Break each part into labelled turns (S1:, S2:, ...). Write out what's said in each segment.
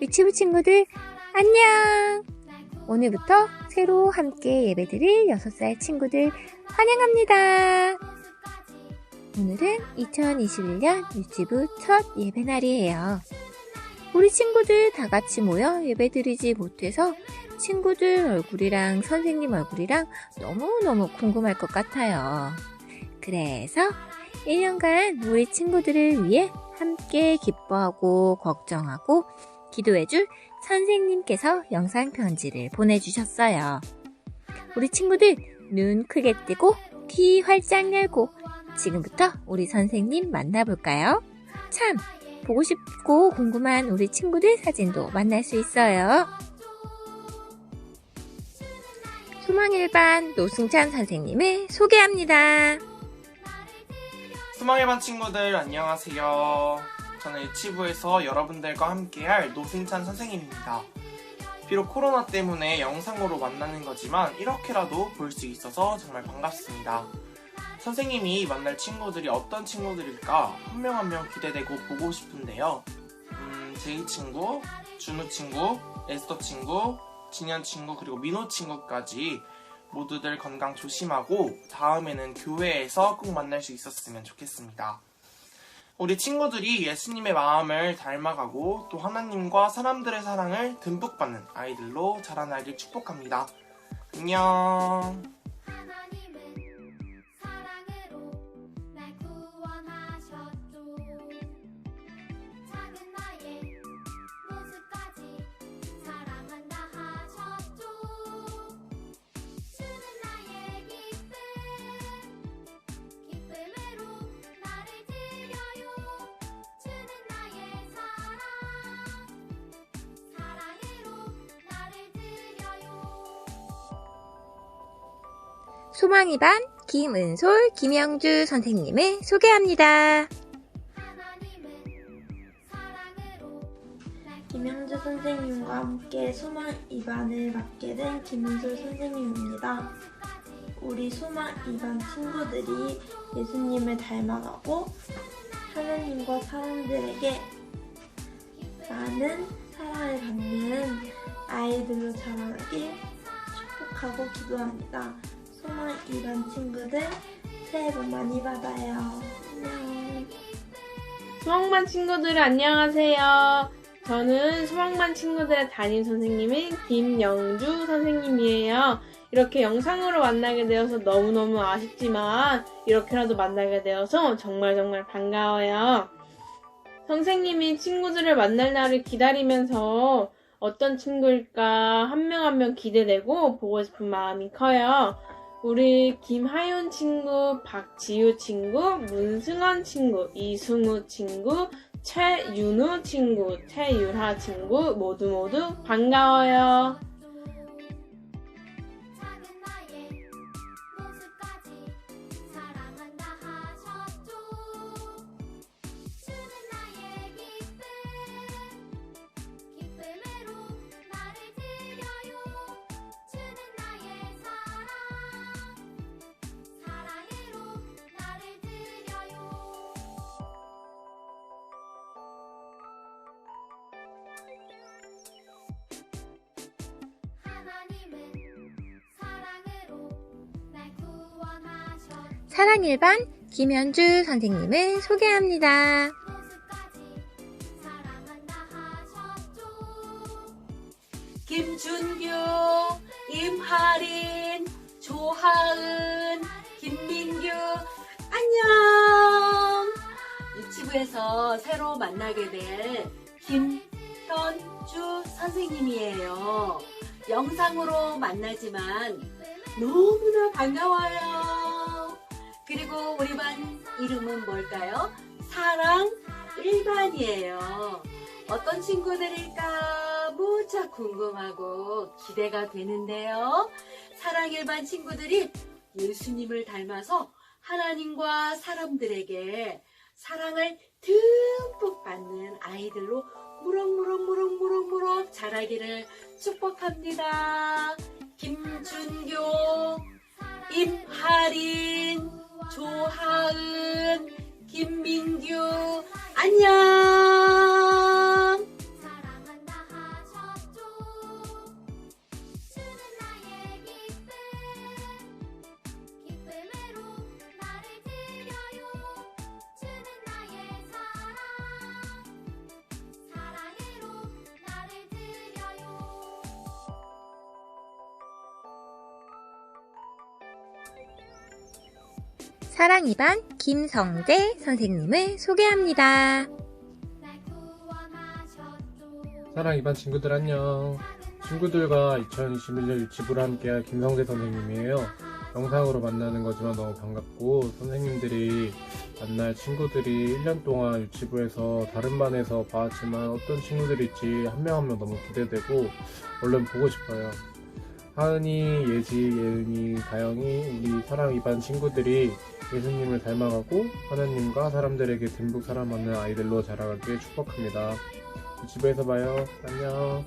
S1: 유치부 친구들, 안녕! 오늘부터 새로 함께 예배드릴 6살 친구들 환영합니다. 오늘은 2021년 유치부 첫 예배날이에요. 우리 친구들 다 같이 모여 예배드리지 못해서 친구들 얼굴이랑 선생님 얼굴이랑 너무너무 궁금할 것 같아요. 그래서 1년간 우리 친구들을 위해 함께 기뻐하고 걱정하고 기도해줄 선생님께서 영상 편지를 보내주셨어요. 우리 친구들 눈 크게 뜨고 귀 활짝 열고 지금부터 우리 선생님 만나볼까요? 참, 보고 싶고 궁금한 우리 친구들 사진도 만날 수 있어요. 소망일반 노승찬 선생님을 소개합니다.
S2: 수망의 반 친구들 안녕하세요. 저는 유치부에서 여러분들과 함께할 노승찬 선생님입니다. 비록 코로나 때문에 영상으로 만나는 거지만 이렇게라도 볼 수 있어서 정말 반갑습니다. 선생님이 만날 친구들이 어떤 친구들일까 한 명 한 명 기대되고 보고 싶은데요. 음, 제이 친구, 준우 친구, 에스더 친구, 진현 친구 그리고 민호 친구까지 모두들 건강 조심하고 다음에는 교회에서 꼭 만날 수 있었으면 좋겠습니다. 우리 친구들이 예수님의 마음을 닮아가고 또 하나님과 사람들의 사랑을 듬뿍 받는 아이들로 자라나길 축복합니다. 안녕.
S1: 소망이 반 김은솔, 김영주 선생님을 소개합니다.
S3: 김영주 선생님과 함께 소망 2반을 맡게 된 김은솔 선생님입니다. 우리 소망 2반 친구들이 예수님을 닮아가고 하나님과 사람들에게 많은 사랑을 받는 아이들로 자라나길 축복하고 기도합니다. 소망 2반 친구들 새해 복 많이 받아요. 안녕.
S4: 수학만 친구들 안녕하세요. 저는 수학만 친구들의 담임 선생님인 김영주 선생님이에요. 이렇게 영상으로 만나게 되어서 너무너무 아쉽지만 이렇게라도 만나게 되어서 정말 정말 반가워요. 선생님이 친구들을 만날 날을 기다리면서 어떤 친구일까 한 명 한 명 기대되고 보고 싶은 마음이 커요. 우리 김하윤 친구, 박지우 친구, 문승원 친구, 이승우 친구, 최윤우 친구, 최유하 친구 모두 모두 반가워요.
S5: 사랑
S1: 일반 김현주 선생님을 소개합니다.
S6: 김준규, 임하린, 조하은, 김민규, 안녕! 유치부에서 새로 만나게 될 김현주 선생님이에요. 영상으로 만나지만 너무나 반가워요. 우리 반 이름은 뭘까요? 사랑 1반이에요. 어떤 친구들일까 무척 궁금하고 기대가 되는데요. 사랑 일반 친구들이 예수님을 닮아서 하나님과 사람들에게 사랑을 듬뿍 받는 아이들로 무럭무럭무럭무럭무럭 자라기를 축복합니다. 김준교, 임하린, 조하은, 김민규, 안녕!
S5: 사랑
S7: 2반 김성재 선생님을 소개합니다.
S8: 날 구원하셨죠
S9: 사랑 이반 친구들 안녕. 친구들과 2021년 유치부를 함께할 김성재 선생님이에요. 영상으로 만나는 거지만 너무 반갑고 선생님들이 만날 친구들이 1년 동안 유치부에서 다른 반에서 봐왔지만 어떤 친구들일지 한 명 한 명 너무 기대되고 얼른 보고 싶어요. 하은이, 예지, 예은이, 다영이 우리 사랑 이반 친구들이 예수님을 닮아가고 하나님과 사람들에게 듬뿍 사랑받는 아이들로 자라가길 축복합니다. 유치부에서 봐요. 안녕.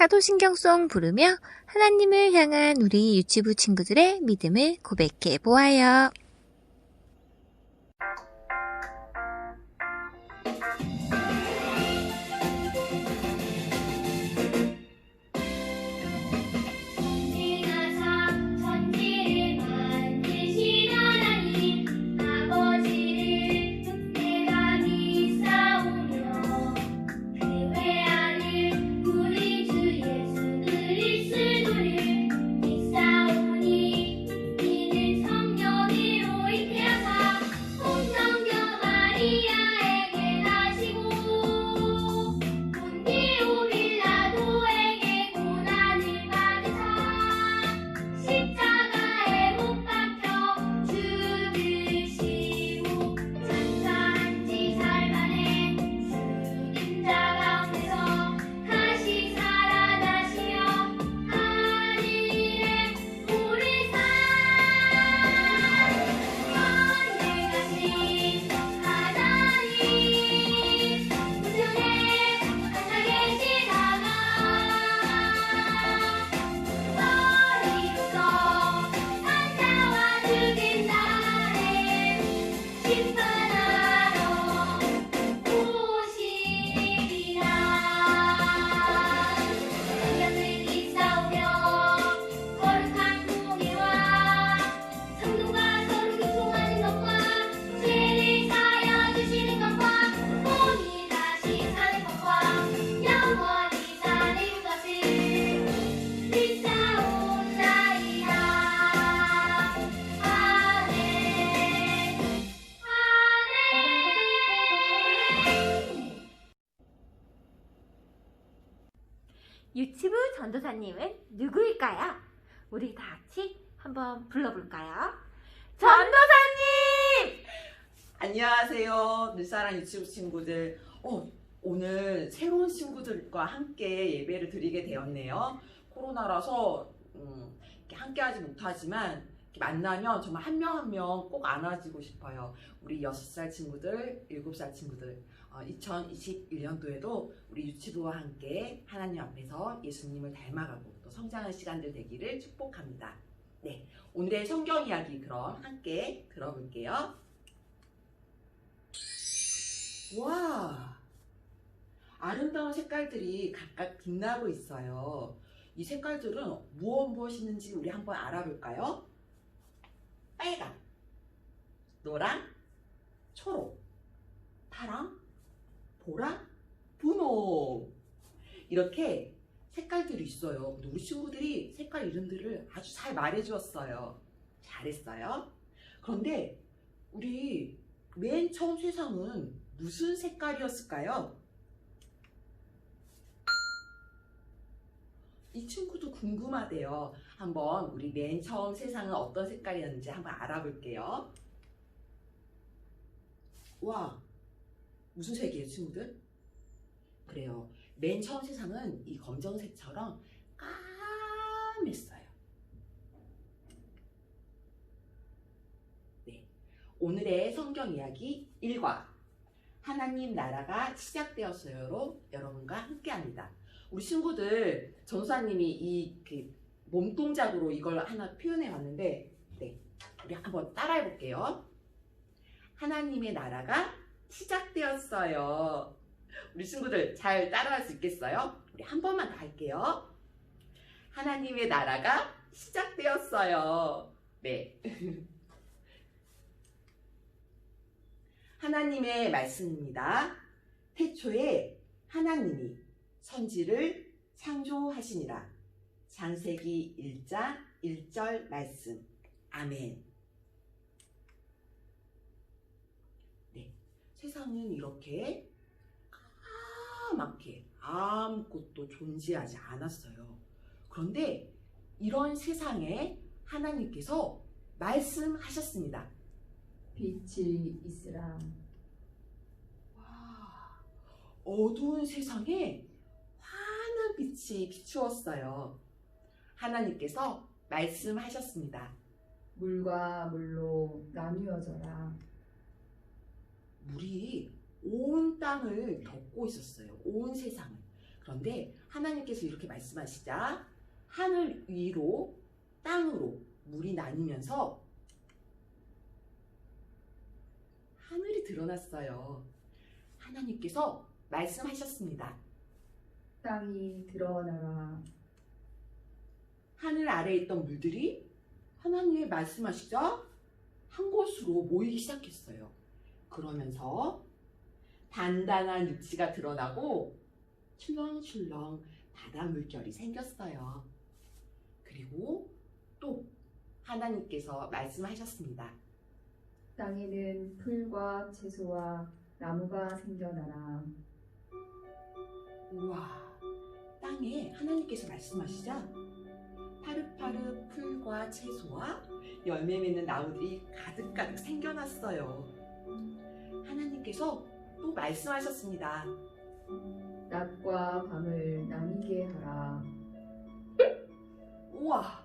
S7: 사도신경송 부르며 하나님을 향한 우리 유치부 친구들의 믿음을 고백해 보아요.
S10: 친구들과 함께 예배를 드리게 되었네요. 코로나라서 음, 함께 하지 못하지만 만나면 정말 한 명 한 명 꼭 안아주고 싶어요. 우리 6살 친구들, 7살 친구들. 어, 2021년도에도 우리 유치부와 함께 하나님 앞에서 예수님을 닮아가고 또 성장할 시간들 되기를 축복합니다. 네, 오늘의 성경 이야기 그럼 함께 들어볼게요. 와, 아름다운 색깔들이 각각 빛나고 있어요. 이 색깔들은 무엇 무엇이는지 우리 한번 알아볼까요? 빨강, 노랑, 초록, 파랑, 보라, 분홍. 이렇게 색깔들이 있어요. 우리 친구들이 색깔 이름들을 아주 잘 말해주었어요. 잘했어요. 그런데 우리 맨 처음 세상은 무슨 색깔이었을까요? 이 친구도 궁금하대요. 한번 우리 맨 처음 세상은 어떤 색깔이었는지 한번 알아볼게요. 와, 무슨 색이에요, 친구들? 그래요. 맨 처음 세상은 이 검정색처럼 까맸어요. 네. 오늘의 성경 이야기 1과 하나님 나라가 시작되었어요로 여러분과 함께 합니다. 우리 친구들 전사님이 이그 몸동작으로 이걸 하나 표현해 왔는데 네. 우리 한번 따라해 볼게요. 하나님의 나라가 시작되었어요. 우리 친구들 잘 따라할 수 있겠어요? 우리 한 번만 더 할게요. 하나님의 나라가 시작되었어요. 네. 하나님의 말씀입니다. 태초에 하나님이 선지를 창조하시니라. 창세기 1장 1절 말씀. 아멘. 네. 세상은 이렇게 까맣게 아무것도 존재하지 않았어요. 그런데 이런 세상에 하나님께서 말씀하셨습니다.
S11: 빛이 있으라.
S10: 와, 어두운 세상에 환한 빛이 비추었어요. 하나님께서 말씀하셨습니다.
S11: 물과 물로 나뉘어져라.
S10: 물이 온 땅을 덮고 있었어요. 온 세상을. 그런데 하나님께서 이렇게 말씀하시자 하늘 위로 땅으로 물이 나뉘면서 하늘이 드러났어요. 하나님께서 말씀하셨습니다.
S11: 땅이 드러나라.
S10: 하늘 아래에 있던 물들이 하나님의 말씀하시자 한 곳으로 모이기 시작했어요. 그러면서 단단한 육지가 드러나고 출렁출렁 바다 물결이 생겼어요. 그리고 또 하나님께서 말씀하셨습니다.
S11: 땅에는 풀과 채소와 나무가 생겨나라.
S10: 우와, 땅에 하나님께서 말씀하시자 파릇파릇 풀과 채소와 열매 맺는 나무들이 가득가득 생겨났어요. 하나님께서 또 말씀하셨습니다.
S11: 낮과 밤을 나뉘게 하라.
S10: 우와,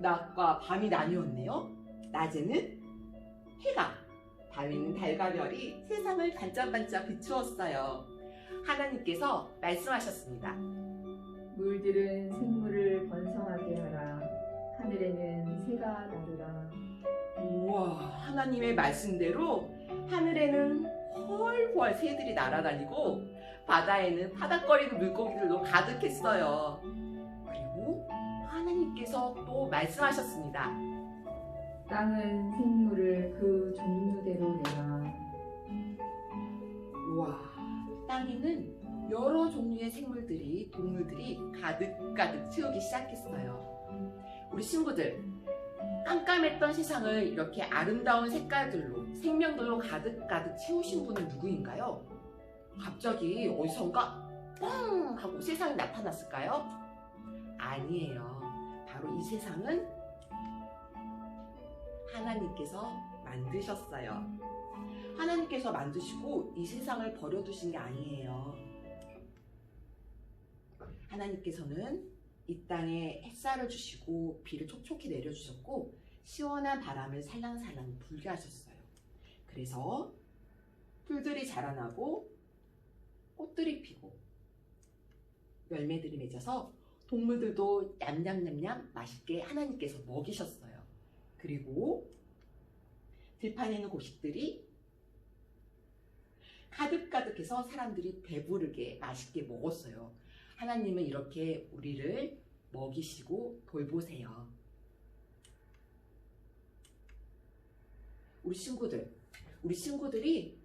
S10: 낮과 밤이 나뉘었네요. 낮에는 해가, 밤에는 달과 별이 세상을 반짝반짝 비추었어요. 하나님께서 말씀하셨습니다.
S11: 물들은 생물을 번성하게 하라. 하늘에는 새가 나르라.
S10: 우와, 하나님의 말씀대로 하늘에는 헐헐 새들이 날아다니고 바다에는 파닥거리는 물고기들도 가득했어요. 그리고 하나님께서 또 말씀하셨습니다.
S11: 땅은 생물을 그 종류대로 내라.
S10: 우와, 땅에는 여러 종류의 생물들이, 동물들이 가득가득 채우기 시작했어요. 우리 친구들, 깜깜했던 세상을 이렇게 아름다운 색깔들로, 생명들로 가득가득 채우신 분은 누구인가요? 갑자기 어디선가 뻥! 하고 세상이 나타났을까요? 아니에요. 바로 이 세상은 하나님께서 만드셨어요. 하나님께서 만드시고 이 세상을 버려두신 게 아니에요. 하나님께서는 이 땅에 햇살을 주시고 비를 촉촉히 내려주셨고 시원한 바람을 살랑살랑 불게 하셨어요. 그래서 풀들이 자라나고 꽃들이 피고 열매들이 맺어서 동물들도 냠냠냠냠 맛있게 하나님께서 먹이셨어요. 그리고 들판에 있는 곡식들이 가득가득해서 사람들이 배부르게 맛있게 먹었어요. 하나님은 이렇게 우리를 먹이시고 돌보세요. 우리 친구들, 우리 친구들이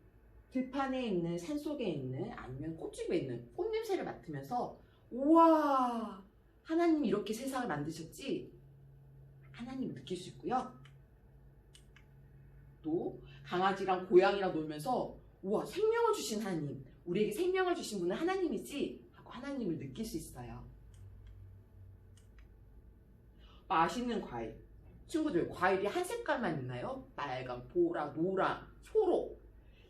S10: 들판에 있는 산 속에 있는 아니면 꽃집에 있는 꽃 냄새를 맡으면서 우와 하나님이 이렇게 세상을 만드셨지 하나님을 느낄 수 있고요. 또 강아지랑 고양이랑 놀면서 우와 생명을 주신 하나님 우리에게 생명을 주신 분은 하나님이지 하고 하나님을 느낄 수 있어요. 맛있는 과일 친구들 과일이 한 색깔만 있나요? 빨강, 보라, 노랑, 초록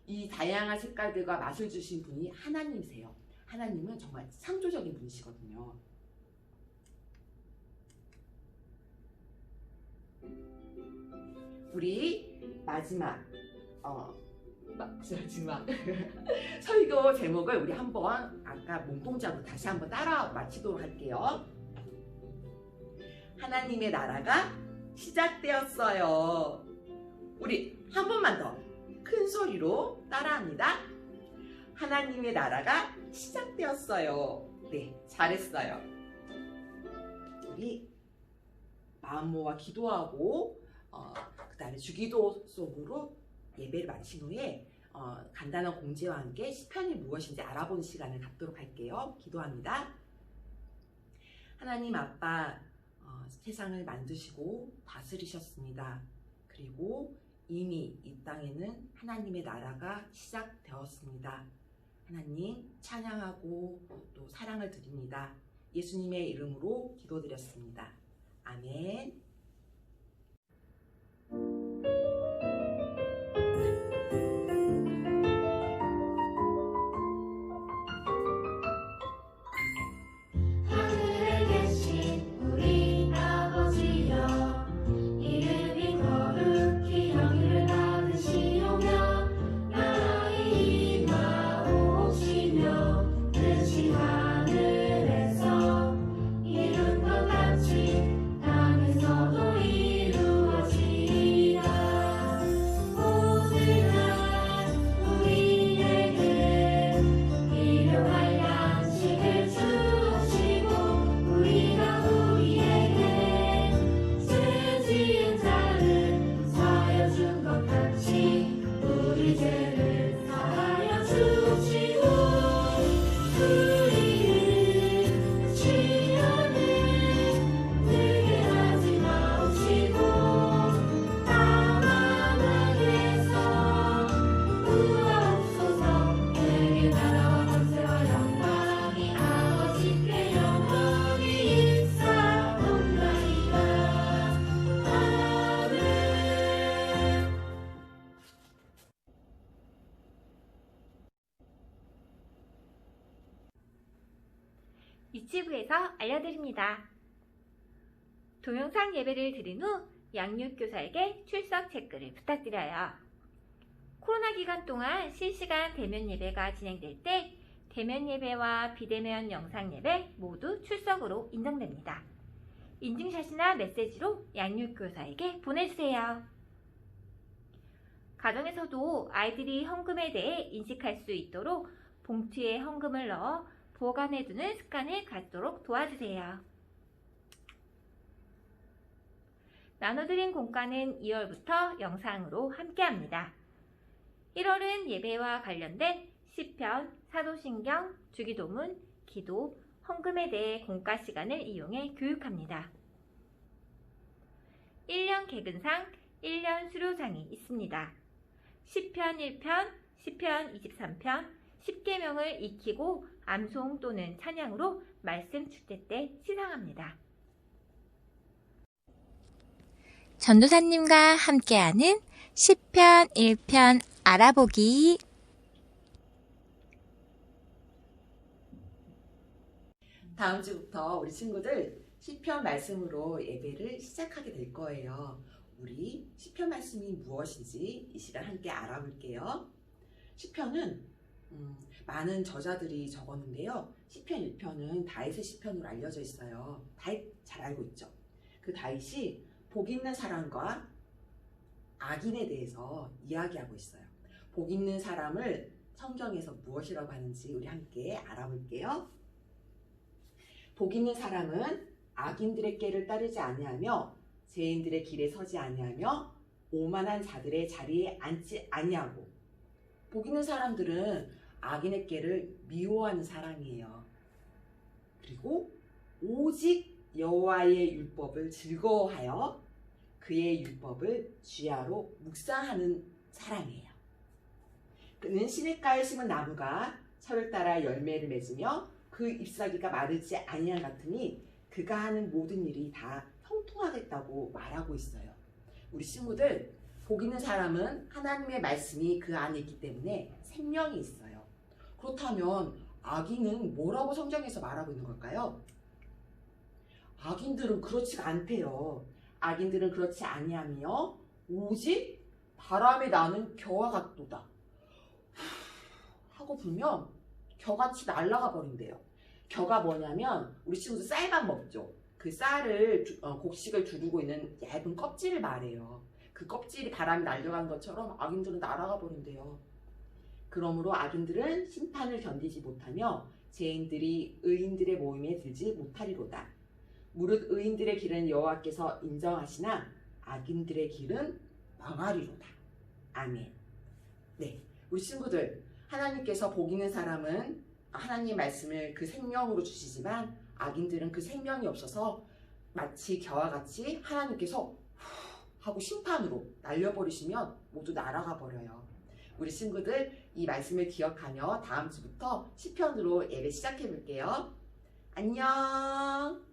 S10: 이 다양한 색깔들과 맛을 주신 분이 하나님이세요. 하나님은 정말 창조적인 분이시거든요. 우리 마지막 어 마지막 설교 제목을 우리 한번 아까 몸동작으로 다시 한번 따라 마치도록 할게요. 하나님의 나라가 시작되었어요. 우리 한 번만 더 큰 소리로 따라합니다. 하나님의 나라가 시작되었어요. 네, 잘했어요. 우리 마음 모아 기도하고 어, 그다음에 주기도 속으로 예배를 마친 후에 어, 간단한 공지와 함께 시편이 무엇인지 알아보는 시간을 갖도록 할게요. 기도합니다. 하나님 아빠 어, 세상을 만드시고 다스리셨습니다. 그리고 이미 이 땅에는 하나님의 나라가 시작되었습니다. 하나님 찬양하고 또 사랑을 드립니다. 예수님의 이름으로 기도드렸습니다. 아멘.
S8: Thank you.
S12: 유치부에서 알려드립니다. 동영상 예배를 드린 후 양육교사에게 출석 체크를 부탁드려요. 코로나 기간 동안 실시간 대면 예배가 진행될 때 대면 예배와 비대면 영상 예배 모두 출석으로 인정됩니다. 인증샷이나 메시지로 양육교사에게 보내주세요. 가정에서도 아이들이 헌금에 대해 인식할 수 있도록 봉투에 헌금을 넣어 보관해두는 습관을 갖도록 도와주세요. 나눠드린 공과는 2월부터 영상으로 함께합니다. 1월은 예배와 관련된 시편, 사도신경, 주기도문, 기도, 헌금에 대해 공과 시간을 이용해 교육합니다. 1년 개근상, 1년 수료상이 있습니다. 시편 1편, 시편 23편, 10계명을 익히고 암송 또는 찬양으로 말씀 축제 때 시상합니다.
S7: 전도사님과 함께하는 시편 1편 알아보기
S10: 다음 주부터 우리 친구들 시편 말씀으로 예배를 시작하게 될 거예요. 우리 시편 말씀이 무엇인지 이 시간 함께 알아볼게요. 시편은 음, 많은 저자들이 적었는데요. 시편 1편은 다윗의 시편으로 알려져 있어요. 다윗 잘 알고 있죠. 그 다윗이 복 있는 사람과 악인에 대해서 이야기하고 있어요. 복 있는 사람을 성경에서 무엇이라고 하는지 우리 함께 알아볼게요. 복 있는 사람은 악인들의 꾀를 따르지 아니하며 죄인들의 길에 서지 아니하며 오만한 자들의 자리에 앉지 아니하고 복 있는 사람들은 악인의 꾀를 미워하는 사람이에요. 그리고 오직 여호와의 율법을 즐거워하여 그의 율법을 주야로 묵상하는 사람이에요. 그는 시냇가에 심은 나무가 철을 따라 열매를 맺으며 그 잎사귀가 마르지 아니한 같으니 그가 하는 모든 일이 다 형통하겠다고 말하고 있어요. 우리 친구들 복 있는 사람은 하나님의 말씀이 그 안에 있기 때문에 생명이 있어요. 그렇다면 악인은 뭐라고 성경에서 말하고 있는 걸까요? 악인들은 그렇지가 않대요. 악인들은 그렇지 아니하며 오직 바람에 나는 겨와 같도다. 하고 불면 겨같이 날아가 버린대요. 겨가 뭐냐면 우리 친구들 쌀밥 먹죠. 그 쌀을 두- 어, 곡식을 두르고 있는 얇은 껍질을 말해요. 그 껍질이 바람이 날려가는 것처럼 악인들은 날아가 버린대요. 그러므로 악인들은 심판을 견디지 못하며 죄인들이 의인들의 모임에 들지 못하리로다. 무릇 의인들의 길은 여호와께서 인정하시나 악인들의 길은 망하리로다. 아멘. 네, 우리 친구들 하나님께서 복 있는 사람은 하나님 말씀을 그 생명으로 주시지만 악인들은 그 생명이 없어서 마치 겨와 같이 하나님께서 후 하고 심판으로 날려버리시면 모두 날아가 버려요. 우리 친구들 이 말씀을 기억하며 다음 주부터 시편으로 예배 시작해 볼게요. 안녕.